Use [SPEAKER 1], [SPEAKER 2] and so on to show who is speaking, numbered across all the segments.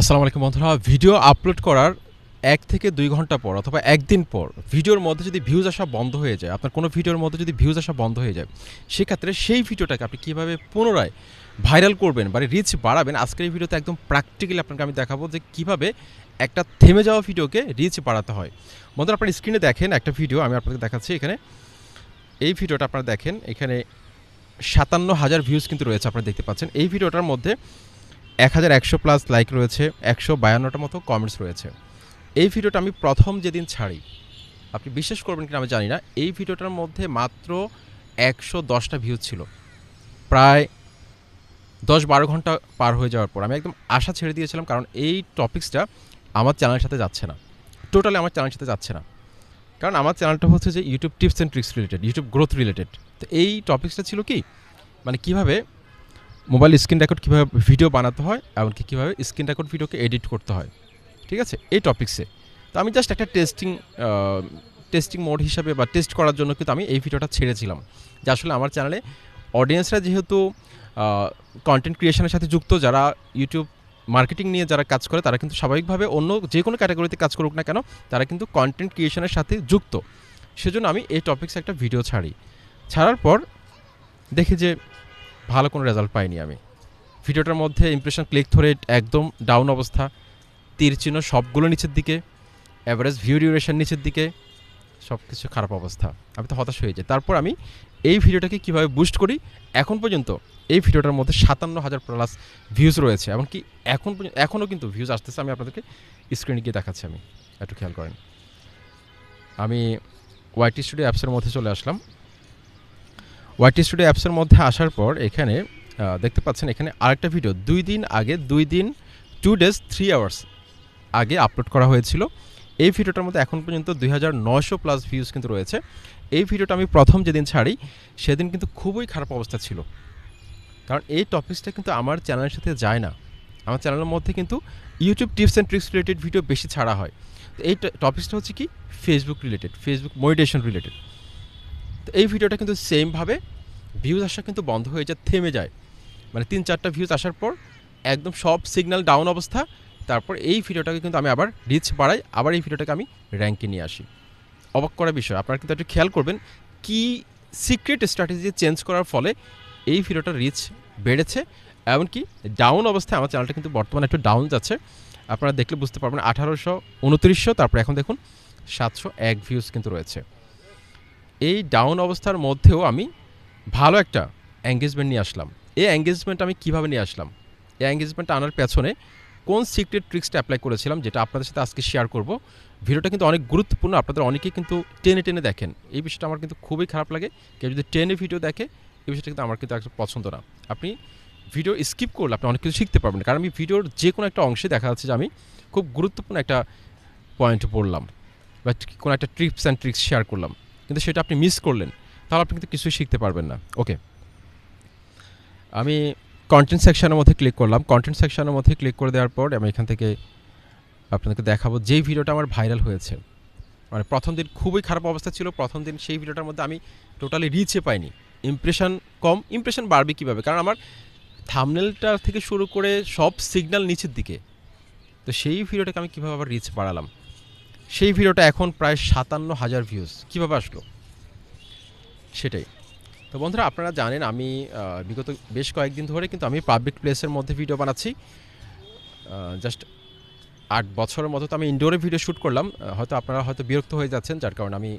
[SPEAKER 1] আসসালামু আলাইকুম বন্ধুরা, ভিডিও আপলোড করার এক থেকে দুই ঘণ্টা পর অথবা একদিন পর ভিডিওর মধ্যে যদি ভিউজ আসা বন্ধ হয়ে যায়, আপনার কোনো ভিডিওর মধ্যে যদি ভিউজ আসা বন্ধ হয়ে যায়, সেক্ষেত্রে সেই ভিডিওটাকে আপনি কীভাবে পুনরায় ভাইরাল করবেন বা রিচ বাড়াবেন, আজকের এই ভিডিওতে একদম প্র্যাকটিক্যালি আপনাকে আমি দেখাবো যে কীভাবে একটা থেমে যাওয়া ভিডিওকে রিচ বাড়াতে হয়। বন্ধুরা, আপনার স্ক্রিনে দেখেন একটা ভিডিও আমি আপনাকে দেখাচ্ছি এখানে। এই ভিডিওটা আপনারা দেখেন, এখানে সাতান্ন হাজার ভিউজ কিন্তু রয়েছে, আপনারা দেখতে পাচ্ছেন। এই ভিডিওটার মধ্যে এক হাজার একশো প্লাস লাইক রয়েছে, একশো বায়ান্নটার মতো কমেন্টস রয়েছে। এই ভিডিওটা আমি প্রথম যেদিন ছাড়ি, আপনি বিশ্বাস করবেন কিনা আমি জানি না, এই ভিডিওটার মধ্যে মাত্র একশো দশটা ভিউজ ছিল। প্রায় দশ বারো ঘণ্টা পার হয়ে যাওয়ার পর আমি একদম আশা ছেড়ে দিয়েছিলাম, কারণ এই টপিক্সটা আমার চ্যানেলের সাথে যাচ্ছে না। টোটালি আমার চ্যানেলের সাথে যাচ্ছে না। কারণ আমার চ্যানেলটা হচ্ছে যে YouTube tips and tricks related YouTube growth related তো এই টপিক্সটা ছিল কি? মানে কীভাবে মোবাইল স্ক্রিন রেকর্ড কীভাবে ভিডিও বানাতে হয় এমনকি কীভাবে স্ক্রিন রেকর্ড ভিডিওকে এডিট করতে হয়, ঠিক আছে? এই টপিক্সে। তো আমি জাস্ট একটা টেস্টিং টেস্টিং মোড হিসাবে বা টেস্ট করার জন্য কিন্তু আমি এই ভিডিওটা ছেড়েছিলাম। যে আসলে আমার চ্যানেলে অডিয়েন্সরা যেহেতু কন্টেন্ট ক্রিয়েশনের সাথে যুক্ত, যারা ইউটিউব মার্কেটিং নিয়ে যারা কাজ করে, তারা কিন্তু স্বাভাবিকভাবে অন্য যে কোনো ক্যাটাগরিতে কাজ করুক না কেন, তারা কিন্তু কন্টেন্ট ক্রিয়েশনের সাথে যুক্ত। সেজন্য আমি এই টপিক্সে একটা ভিডিও ছাড়ি। ছাড়ার পর দেখি যে ভালো কোনো রেজাল্ট পাইনি আমি। ভিডিওটার মধ্যে ইমপ্রেশন ক্লিক ধরে একদম ডাউন অবস্থা। তীর চিহ্ন সবগুলো নিচের দিকে অ্যাভারেজ ভিউ ডিউরেশন নিচের দিকে সব কিছু খারাপ অবস্থা। আমি তো হতাশ হয়ে যাই। তারপর আমি এই ভিডিওটাকে কীভাবে বুস্ট করি? এখন পর্যন্ত এই ভিডিওটার মধ্যে সাতান্ন হাজার প্লাস ভিউজ রয়েছে এমনকি এখন পর্যন্ত এখনও কিন্তু ভিউজ আসতেছে। আমি আপনাদেরকে স্ক্রিনে গিয়ে দেখাচ্ছি আমি। একটু খেয়াল করেন। আমি ওয়াইটি স্টুডিও অ্যাপসের মধ্যে চলে আসলাম। ওয়াইটি স্টুডিও অ্যাপসের মধ্যে আসার পর এখানে দেখতে পাচ্ছেন এখানে আরেকটা ভিডিও দুই দিন আগে, দুই দিন টু ডেজ থ্রি আওয়ার্স আগে আপলোড করা হয়েছিল। এই ভিডিওটার মধ্যে এখন পর্যন্ত দুই হাজার নয়শো প্লাস ভিউজ কিন্তু রয়েছে। এই ভিডিওটা আমি প্রথম যেদিন ছাড়ি, সেদিন কিন্তু খুবই খারাপ অবস্থা ছিল। কারণ এই টপিক্সটা কিন্তু আমার চ্যানেলের সাথে যায় না। আমার চ্যানেলের মধ্যে কিন্তু YouTube tips and tricks related video বেশি ছাড়া হয়। তো এই টপিক্সটা হচ্ছে কি? Facebook related Facebook monetization related তো এই ভিডিওটা কিন্তু সেমভাবে ভিউজ আসা কিন্তু বন্ধ হয়ে যায়, থেমে যায়। মানে তিন চারটা ভিউজ আসার পর একদম সব সিগন্যাল ডাউন অবস্থা। তারপর এই ভিডিওটাকে কিন্তু আমি আবার রিচ বাড়াই, আবার এই ভিডিওটাকে আমি র্যাঙ্কে নিয়ে আসি। অবাক করার বিষয়, আপনারা কিন্তু একটু খেয়াল করবেন কি সিক্রেট স্ট্র্যাটেজি চেঞ্জ করার ফলে এই ভিডিওটার রিচ বেড়েছে, এমনকি ডাউন অবস্থায় আমার চ্যানেলটা কিন্তু বর্তমানে একটু ডাউন যাচ্ছে। আপনারা দেখলে বুঝতে পারবেন আঠারোশো উনত্রিশশো, তারপর এখন দেখুন সাতশো এক ভিউজ কিন্তু রয়েছে। এই ডাউন অবস্থার মধ্যেও আমি ভালো একটা এঙ্গেজমেন্ট নিয়ে আসলাম। এই এঙ্গেজমেন্ট আমি কীভাবে নিয়ে আসলাম? এই এঙ্গেজমেন্টটা আনার পেছনে কোন সিক্রেট ট্রিক্সটা অ্যাপ্লাই করেছিলাম যেটা আপনাদের সাথে আজকে শেয়ার করব? ভিডিওটা কিন্তু অনেক গুরুত্বপূর্ণ, আপনাদের অনেকেই কিন্তু টেনে টেনে দেখেন। এই বিষয়টা আমার কিন্তু খুবই খারাপ লাগে। কেউ যদি টেনে ভিডিও দেখে, এই বিষয়টা কিন্তু আমার কিন্তু একদম পছন্দ না। আপনি ভিডিও স্কিপ করলে আপনি অনেক কিছু শিখতে পারবেন কারণ আমি ভিডিওর যে কোনো একটা অংশে দেখা যাচ্ছে যে আমি খুব গুরুত্বপূর্ণ একটা পয়েন্ট পড়লাম বা কোনো একটা ট্রিপস অ্যান্ড ট্রিক্স শেয়ার করলাম। কিন্তু সেটা আপনি মিস করলেন, তাহলে আপনি কিন্তু কিছুই শিখতে পারবেন না। ওকে আমি কন্টেন্ট সেকশনের মধ্যে ক্লিক করলাম। কন্টেন্ট সেকশনের মধ্যে ক্লিক করে দেওয়ার পর আমি এখান থেকে আপনাদেরকে দেখাবো যেই ভিডিওটা আমার ভাইরাল হয়েছে। মানে প্রথম দিন খুবই খারাপ অবস্থা ছিল, প্রথম দিন সেই ভিডিওটার মধ্যে আমি টোটালি রিচে পাইনি। ইমপ্রেশন কম ইমপ্রেশন বাড়বে কীভাবে? কারণ আমার থামনেলটা থেকে শুরু করে সব সিগন্যাল নিচের দিকে। তো সেই ভিডিওটাকে আমি কীভাবে আবার রিচ বাড়ালাম? সেই ভিডিওটা এখন প্রায় সাতান্ন হাজার ভিউজ কীভাবে আসলো? সেটাই। তো বন্ধুরা, আপনারা জানেন আমি বিগত বেশ কয়েকদিন ধরে কিন্তু আমি পাবলিক প্লেসের মধ্যে ভিডিও বানাচ্ছি। জাস্ট আট বছরের মতো তো আমি ইনডোরে ভিডিও শ্যুট করলাম। হয়তো আপনারা হয়তো বিরক্ত হয়ে যাচ্ছেন, যার কারণে আমি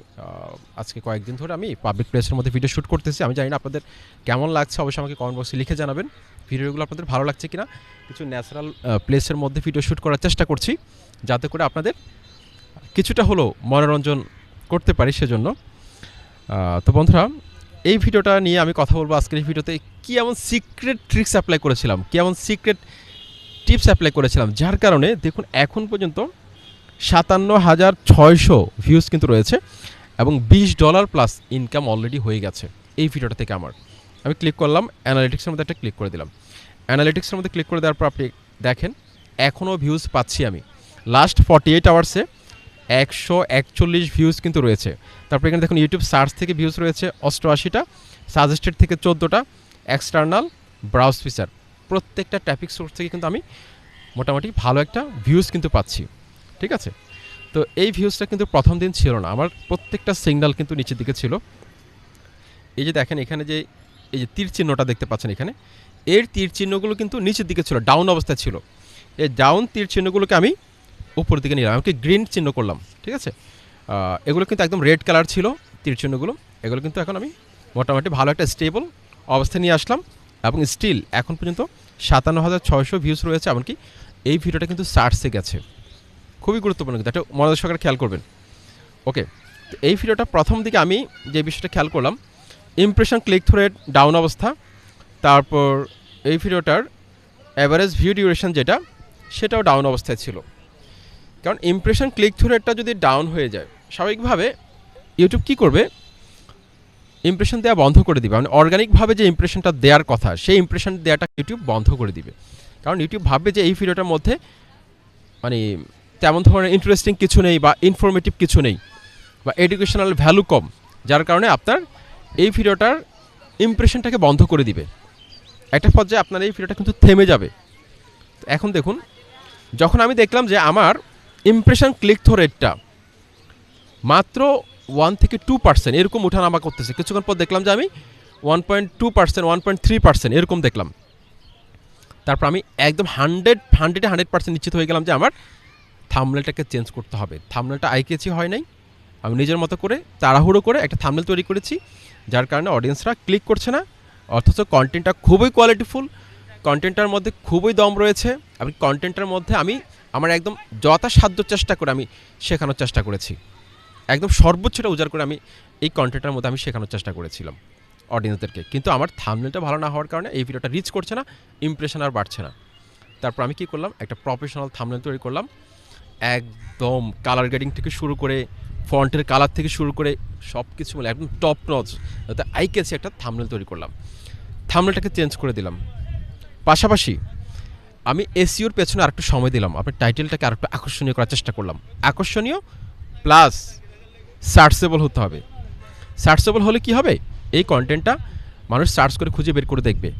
[SPEAKER 1] আজকে কয়েকদিন ধরে আমি পাবলিক প্লেসের মধ্যে ভিডিও শ্যুট করতেছি। আমি জানি না আপনাদের কেমন লাগছে, অবশ্যই আমাকে কমেন্ট বক্সে লিখে জানাবেন। ভিডিওগুলো আপনাদের ভালো লাগছে কিনা, কিছু ন্যাচারাল প্লেসের মধ্যে ভিডিও শ্যুট করার চেষ্টা করছি, যাতে করে আপনাদের কিছুটা হলেও মনোরঞ্জন করতে পারি সেজন্য। তো বন্ধুরা, এই ভিডিওটা নিয়ে আমি কথা বলব আজকের এই ভিডিওতে কি এমন সিক্রেট ট্রিক্স অ্যাপ্লাই করেছিলাম, কি এমন সিক্রেট টিপস অ্যাপ্লাই করেছিলাম, যার কারণে দেখুন এখন পর্যন্ত সাতান্ন হাজার ছয়শো ভিউজ কিন্তু রয়েছে এবং বিশ ডলার প্লাস ইনকাম অলরেডি হয়ে গেছে এই ভিডিওটা থেকে আমার। আমি ক্লিক করলাম অ্যানালিটিক্সের মধ্যে একটা ক্লিক করে দিলাম। অ্যানালিটিক্সের মধ্যে ক্লিক করে দেওয়ার পর আপনি দেখেন, এখনও ভিউজ পাচ্ছি আমি। লাস্ট ফর্টি এইট আওয়ার্সে একশো একচল্লিশ ভিউজ কিন্তু রয়েছে। তারপর এখানে দেখুন ইউটিউব সার্চ থেকে ভিউজ রয়েছে অষ্টআশিটা সাজেস্টেড থেকে চোদ্দোটা এক্সটার্নাল ব্রাউজ ফিচার প্রত্যেকটা ট্যাপিক সোর্স থেকে কিন্তু আমি মোটামুটি ভালো একটা ভিউজ কিন্তু পাচ্ছি। ঠিক আছে? তো এই ভিউজটা কিন্তু প্রথম দিন ছিল না। আমার প্রত্যেকটা সিগন্যাল কিন্তু নিচের দিকে ছিল। এই যে দেখেন এখানে যে, এই যে তীর চিহ্নটা দেখতে পাচ্ছেন এখানে, এর তীর চিহ্নগুলো কিন্তু নিচের দিকে ছিল ডাউন অবস্থায় ছিল। এই ডাউন তীর চিহ্নগুলোকে আমি উপর দিকে নিলাম। আমাকে গ্রিন চিহ্ন করলাম? ঠিক আছে? এগুলো কিন্তু একদম রেড কালার ছিল, তীর চিহ্নগুলো। এগুলো কিন্তু এখন আমি মোটামুটি ভালো একটা স্টেবল অবস্থায় নিয়ে আসলাম এবং স্টিল এখন পর্যন্ত সাতান্ন হাজার ছয়শো ভিউজ রয়েছে, এমনকি এই ভিডিওটা কিন্তু সার্চে গেছে। খুবই গুরুত্বপূর্ণ কিন্তু একটা মনোযোগ সহকারে খেয়াল করবেন। ওকে, তো এই ভিডিওটা প্রথম দিকে আমি যে বিষয়টা খেয়াল করলাম ইমপ্রেশন ক্লিক থ্রু ডাউন অবস্থা, তারপর এই ভিডিওটার অ্যাভারেজ ভিউ ডিউরেশন যেটা, সেটাও ডাউন অবস্থায় ছিল। কারণ ইমপ্রেশন ক্লিক থ্রু রেটটা যদি ডাউন হয়ে যায়, স্বাভাবিকভাবে ইউটিউব কী করবে? ইমপ্রেশন দেওয়া বন্ধ করে দিবে। মানে অর্গানিকভাবে যে ইমপ্রেশনটা দেওয়ার কথা, সেই ইমপ্রেশন দেওয়াটা ইউটিউব বন্ধ করে দিবে। কারণ ইউটিউব ভাববে যে এই ভিডিওটার মধ্যে মানে তেমন ধরনের ইন্টারেস্টিং কিছু নেই বা ইনফরমেটিভ কিছু নেই বা এডুকেশনাল ভ্যালু কম, যার কারণে আপনার এই ভিডিওটার ইমপ্রেশনটাকে বন্ধ করে দিবে। একটা পর্যায়ে আপনার এই ভিডিওটা কিন্তু থেমে যাবে। এখন দেখুন, যখন আমি দেখলাম যে আমার ইমপ্রেশন ক্লিক থ্রো রেটটা মাত্র ওয়ান থেকে টু পার্সেন্ট এরকম উঠানামা করতেছে। কিছুক্ষণ পর দেখলাম যে আমি one point two percent one point three percent এরকম দেখলাম। তারপর আমি একদম হান্ড্রেড হান্ড্রেডে হান্ড্রেড পার্সেন্ট নিশ্চিত হয়ে গেলাম যে আমার থামনেলটাকে চেঞ্জ করতে হবে। থামনেলটা আইকেছি হয় নাই। আমি নিজের মতো করে তাড়াহুড়ো করে একটা থামনেল তৈরি করেছি, যার কারণে অডিয়েন্সরা ক্লিক করছে না। অথচ কন্টেন্টটা খুবই কোয়ালিটিফুল কন্টেন্টটার মধ্যে খুবই দম রয়েছে। আমি কন্টেন্টটার মধ্যে আমি আমার একদম যথাসাধ্য চেষ্টা করে আমি শেখানোর চেষ্টা করেছি। একদম সর্বোচ্চটা উজাড় করে আমি এই কন্টেন্টের মধ্যে আমি শেখানোর চেষ্টা করেছিলাম অডিয়েন্সদেরকে কিন্তু আমার থামনেলটা ভালো না হওয়ার কারণে এই ভিডিওটা রিচ করছে না ইমপ্রেশন আর বাড়ছে না। তারপর আমি কি করলাম? একটা প্রফেশনাল থামনেল তৈরি করলাম। একদম কালার গ্রেডিং থেকে শুরু করে ফন্টের কালার থেকে শুরু করে সব কিছু মিলে একদম টপ নচ আই কেছি একটা থামনেল তৈরি করলাম। থামনেলটাকে চেঞ্জ করে দিলাম। পাশাপাশি আমি এসিওর পেছনে আরেকটু সময় দিলাম। আপনার টাইটেলটাকে আরেকটু আকর্ষণীয় করার চেষ্টা করলাম। আকর্ষণীয় প্লাস সার্চেবল হতে হবে। সার্চেবল হলে কি হবে? এই কন্টেন্টটা মানুষ সার্চ করে খুঁজে বের করে দেখবে।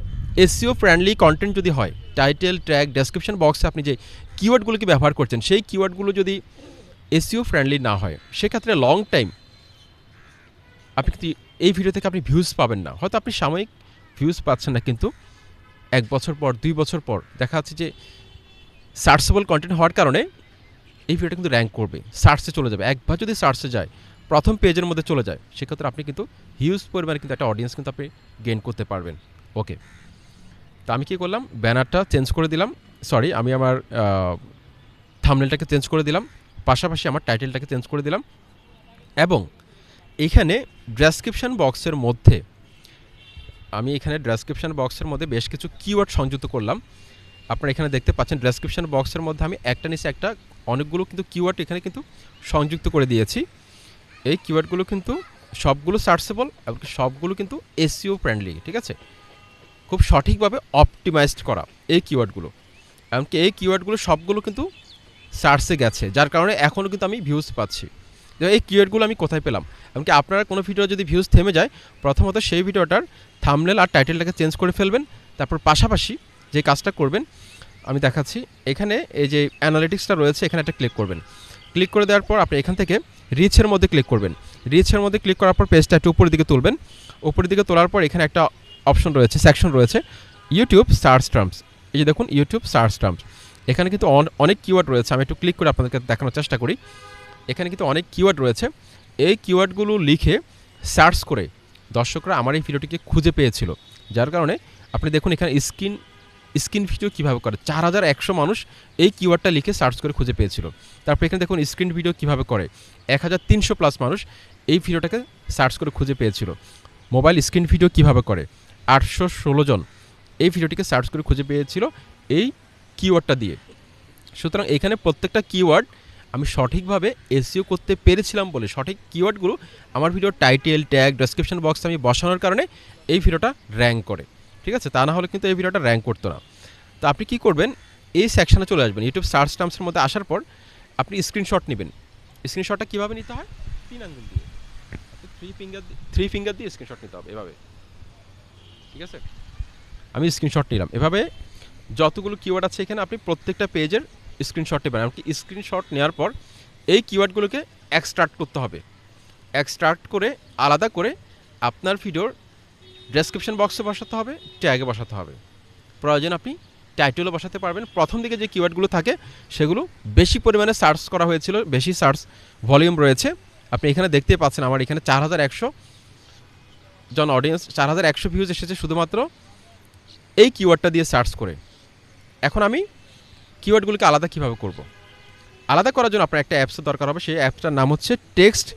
[SPEAKER 1] এসিও ফ্রেন্ডলি কন্টেন্ট যদি হয় টাইটেল ট্র্যাক ডেসক্রিপশন বক্সে আপনি যে কিওয়ার্ডগুলোকে ব্যবহার করছেন, সেই কিওয়ার্ডগুলো যদি এসিও ফ্রেন্ডলি না হয়, সেক্ষেত্রে লং টাইম আপনি এই ভিডিও থেকে আপনি ভিউজ পাবেন না। হয়তো আপনি সাময়িক ভিউজ পাচ্ছেন না, কিন্তু এক বছর পর, দুই বছর পর দেখা যাচ্ছে যে সার্চেবল কন্টেন্ট হওয়ার কারণে এই ভিডিওটা কিন্তু র্যাঙ্ক করবে। সার্চে চলে যাবে। একবার যদি সার্চে যায়, প্রথম পেজের মধ্যে চলে যায়, সেক্ষেত্রে আপনি কিন্তু হিউজ পরিমাণে কিন্তু একটা অডিয়েন্স কিন্তু আপনি গেইন করতে পারবেন। ওকে তো আমি কী করলাম? ব্যানারটা চেঞ্জ করে দিলাম। সরি আমি আমার থামনেলটাকে চেঞ্জ করে দিলাম। পাশাপাশি আমার টাইটেলটাকে চেঞ্জ করে দিলাম। এবং এখানে ডেসক্রিপশন বক্সের মধ্যে আমি এখানে ডেসক্রিপশন বক্সের মধ্যে বেশ কিছু কিওয়ার্ড সংযুক্ত করলাম। আপনারা এখানে দেখতে পাচ্ছেন ডেসক্রিপশন বক্সের মধ্যে আমি একটা নিচে একটা অনেকগুলো কিন্তু কিওয়ার্ড এখানে কিন্তু সংযুক্ত করে দিয়েছি। এই কিওয়ার্ডগুলো কিন্তু সবগুলো সার্চেবল এবং সবগুলো কিন্তু এসিও ফ্রেন্ডলি ঠিক আছে? খুব সঠিকভাবে অপটিমাইজড করা এই কিওয়ার্ডগুলো এমনকি এই কিওয়ার্ডগুলো সবগুলো কিন্তু সার্চে গেছে, যার কারণে এখনও কিন্তু আমি ভিউজ পাচ্ছি। এই কিওয়ার্ডগুলো আমি কোথায় পেলাম? এমনকি আপনারা কোনো ভিডিও যদি ভিউজ থেমে যায়, প্রথমত সেই ভিডিওটার থামনেল আর টাইটেলটাকে চেঞ্জ করে ফেলবেন, তারপর পাশাপাশি যে কাজটা করবেন, আমি দেখাচ্ছি, এখানে এই যে অ্যানালিটিক্সটা রয়েছে, এখানে একটা ক্লিক করবেন। ক্লিক করে দেওয়ার পর আপনি এখান থেকে রিচের মধ্যে ক্লিক করবেন। রিচের মধ্যে ক্লিক করার পর পেজটা একটু উপরের দিকে তুলবেন। উপরের দিকে তোলার পর এখানে একটা অপশন রয়েছে সেকশন রয়েছে ইউটিউব সার্চ টার্মস এই যে দেখুন ইউটিউব সার্চ টার্মস এখানে কিন্তু অন- অনেক কিওয়ার্ড রয়েছে, আমি একটু ক্লিক করে আপনাদেরকে দেখানোর চেষ্টা করি। এখানে কিন্তু অনেক কিওয়ার্ড রয়েছে। এই কিওয়ার্ডগুলো লিখে সার্চ করে দর্শকরা আমার এই ভিডিওটিকে খুঁজে পেয়েছিল। যার কারণে আপনি দেখুন এখানে স্ক্রিন স্ক্রিন ভিডিও কীভাবে করে। চার হাজার একশো মানুষ এই কিওয়ার্ডটা লিখে সার্চ করে খুঁজে পেয়েছিল। তারপর এখানে দেখুন স্ক্রিন ভিডিও কীভাবে করে। এক হাজার তিনশো প্লাস মানুষ এই ভিডিওটাকে সার্চ করে খুঁজে পেয়েছিল। মোবাইল স্ক্রিন ভিডিও কীভাবে করে। আটশো ষোলো জন এই ভিডিওটিকে সার্চ করে খুঁজে পেয়েছিল এই কিওয়ার্ডটা দিয়ে। সুতরাং এখানে প্রত্যেকটা কিওয়ার্ড আমি সঠিকভাবে এসিও করতে পেরেছিলাম বলে, সঠিক কিওয়ার্ডগুলো আমার ভিডিওর টাইটেল ট্যাগ ডেসক্রিপশন বক্সে আমি বসানোর কারণে এই ভিডিওটা র্যাঙ্ক করে। ঠিক আছে? তা না হলে কিন্তু এই ভিডিওটা র্যাঙ্ক করতো না। তো আপনি কি করবেন? এই সেকশনে চলে আসবেন। ইউটিউব সার্চ টার্মসের মধ্যে আসার পর আপনি স্ক্রিনশট নেবেন। স্ক্রিনশটটা কীভাবে নিতে হয়? তিন আঙ্গুল দিয়ে। থ্রি ফিঙ্গার থ্রি ফিঙ্গার দিয়ে স্ক্রিনশট নিতে হবে এভাবে। ঠিক আছে? আমি স্ক্রিনশট নিলাম। এভাবে যতগুলো কিওয়ার্ড আছে এখানে আপনি প্রত্যেকটা পেজের স্ক্রিনশট নেবেন এমনকি স্ক্রিনশট নেওয়ার পর এই কিওয়ার্ডগুলোকে এক্সট্রাক্ট করতে হবে। এক্সট্রাক্ট করে, আলাদা করে আপনার ভিডিওর ডেসক্রিপশন বক্সে বসাতে হবে ট্যাগে বসাতে হবে। প্রয়োজন আপনি টাইটেলও বসাতে পারবেন। প্রথম দিকে যে কিওয়ার্ডগুলো থাকে, সেগুলো বেশি পরিমাণে সার্চ করা হয়েছিল, বেশি সার্চ ভলিউম রয়েছে। আপনি এখানে দেখতেই পাচ্ছেন, আমার এখানে চার হাজার একশো জন অডিয়েন্স চার হাজার একশো ভিউজ এসেছে শুধুমাত্র এই কিওয়ার্ডটা দিয়ে সার্চ করে। এখন আমি কিওয়ার্ডগুলোকে আলাদা কীভাবে করব? আলাদা করার জন্য আপনার একটা অ্যাপসের দরকার হবে। সেই অ্যাপসটার নাম হচ্ছে টেক্সট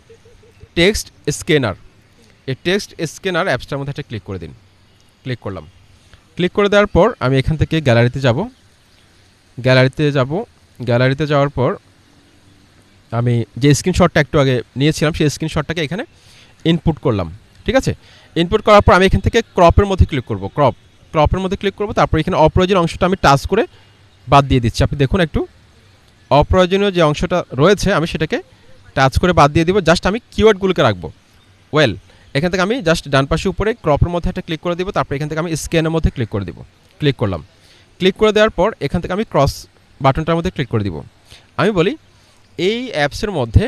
[SPEAKER 1] টেক্সট স্ক্যানার। এই টেক্সট স্ক্যানার অ্যাপসটার মধ্যে একটা ক্লিক করে দিন। ক্লিক করলাম। ক্লিক করে দেওয়ার পর আমি এখান থেকে গ্যালারিতে যাব। গ্যালারিতে যাব। গ্যালারিতে যাওয়ার পর আমি যে স্ক্রিনশটটা একটু আগে নিয়েছিলাম, সেই স্ক্রিনশটটাকে এখানে ইনপুট করলাম। ঠিক আছে? ইনপুট করার পর আমি এখান থেকে ক্রপের মধ্যে ক্লিক করব। ক্রপ ক্রপের মধ্যে ক্লিক করব। তারপর এখানে অপ্রয়োজনীয় অংশটা আমি টাচ করে বাদ দিয়ে দিচ্ছি। আপনি দেখুন একটু। অপ্রয়োজনীয় যে অংশটা রয়েছে, আমি সেটাকে টাচ করে বাদ দিয়ে দিব। জাস্ট আমি কিওয়ার্ডগুলোকে রাখব। ওয়েল এখান থেকে আমি জাস্ট ডান পাশে উপরে ক্রপের মধ্যে একটা ক্লিক করে দিব। তারপর এখান থেকে আমি স্ক্যানের মধ্যে ক্লিক করে দিব। ক্লিক করলাম। ক্লিক করে দেওয়ার পর এখান থেকে আমি ক্রস বাটনটার মধ্যে ক্লিক করে দিব। আমি বলি, এই অ্যাপসের মধ্যে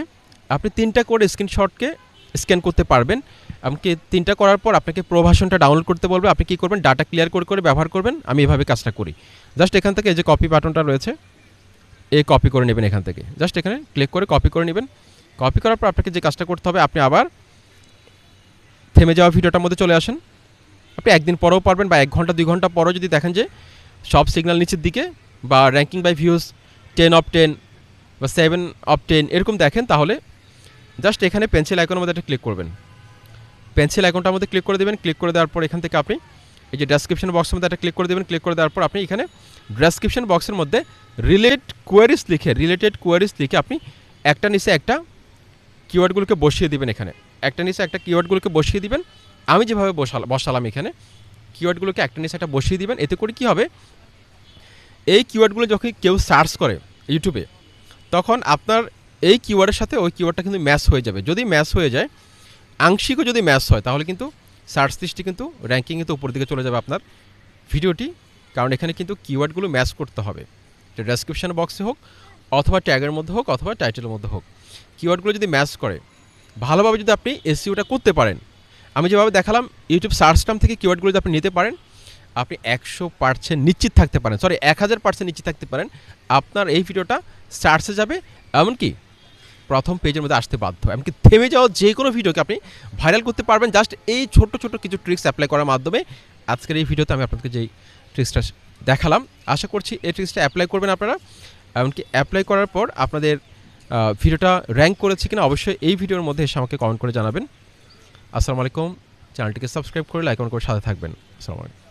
[SPEAKER 1] আপনি তিনটা করে স্ক্রিনশটকে স্ক্যান করতে পারবেন। এমনকি তিনটা করার পর আপনাকে প্রভাষণটা ডাউনলোড করতে বলবে। আপনি কী করবেন? ডাটা ক্লিয়ার করে করে ব্যবহার করবেন। আমি এভাবে কাজটা করি। জাস্ট এখান থেকে যে কপি বাটনটা রয়েছে, এ কপি করে নেবেন এখান থেকে। জাস্ট এখানে ক্লিক করে কপি করে নেবেন। কপি করার পর আপনাকে যে কাজটা করতে হবে, আপনি আবার থেমে যাওয়া ভিডিওটার মধ্যে চলে আসেন। আপনি একদিন পরেও পারবেন বা এক ঘণ্টা, দুই ঘণ্টা পরেও যদি দেখেন যে সব সিগন্যাল নিচের দিকে বা ranking by views ten of ten বা সেভেন অফ টেন এরকম দেখেন, তাহলে জাস্ট এখানে পেন্সিল আইকনের মধ্যে একটা ক্লিক করবেন। পেন্সিল আইকনটার মধ্যে ক্লিক করে দেবেন ক্লিক করে দেওয়ার পর এখান থেকে আপনি এই যে ডেসক্রিপশন বক্সের মধ্যে একটা ক্লিক করে দেবেন ক্লিক করে দেওয়ার পর আপনি এখানে ডেসক্রিপশন বক্সের মধ্যে রিলেট কোয়ারিস লিখে রিলেটেড কোয়ারিস লিখে আপনি একটা নিচে একটা কিওয়ার্ডগুলোকে বসিয়ে দিবেন এখানে। একটা নিচে একটা কিওয়ার্ডগুলোকে বসিয়ে দিবেন। আমি যেভাবে বসাল, বসালাম এখানে কিওয়ার্ডগুলোকে একটা নিচে একটা বসিয়ে দিবেন। এতে করে কি হবে? এই কিওয়ার্ডগুলো যখন কেউ সার্চ করে ইউটিউবে তখন আপনার এই কিওয়ার্ডের সাথে ওই কিওয়ার্ডটা কিন্তু ম্যাচ হয়ে যাবে। যদি ম্যাচ হয়ে যায় আংশিকও যদি ম্যাচ হয়, তাহলে কিন্তু সার্চ লিস্টটি কিন্তু র্যাঙ্কিং কিন্তু উপর দিকে চলে যাবে আপনার ভিডিওটি। কারণ এখানে কিন্তু কিওয়ার্ডগুলো ম্যাচ করতে হবে। ডেসক্রিপশন বক্সে হোক অথবা ট্যাগের মধ্যে হোক অথবা টাইটেলের মধ্যে হোক। কিওয়ার্ডগুলো যদি ম্যাচ করে, ভালোভাবে যদি আপনি এসিওটা করতে পারেন, আমি যেভাবে দেখালাম ইউটিউব সার্চ টার্ম থেকে কিওয়ার্ডগুলো যদি আপনি নিতে পারেন, আপনি একশো পার্সেন্ট নিশ্চিত থাকতে পারেন। সরি এক হাজার পার্সেন্ট নিশ্চিত থাকতে পারেন। আপনার এই ভিডিওটা সার্চে যাবে। এমনকি প্রথম পেজের মধ্যে আসতে বাধ্য। এমনকি থেমে যাওয়া যে কোনো ভিডিওকে আপনি ভাইরাল করতে পারবেন। জাস্ট এই ছোট্ট ছোট্ট কিছু ট্রিক্স অ্যাপ্লাই করার মাধ্যমে আজকের এই ভিডিওতে আমি আপনাদেরকে যেই ট্রিক্সটা দেখালাম, আশা করছি এই ট্রিক্সটা অ্যাপ্লাই করবেন আপনারা। এমনকি অ্যাপ্লাই করার পর আপনাদের ভিডিওটা র্যাঙ্ক করেছে কিনা অবশ্যই এই ভিডিওর মধ্যে এসে আমাকে কমেন্ট করে জানাবেন। আসসালামু আলাইকুম। চ্যানেলটিকে সাবস্ক্রাইব করে লাইক করে সাথে থাকবেন। আসসালামু আলাইকুম।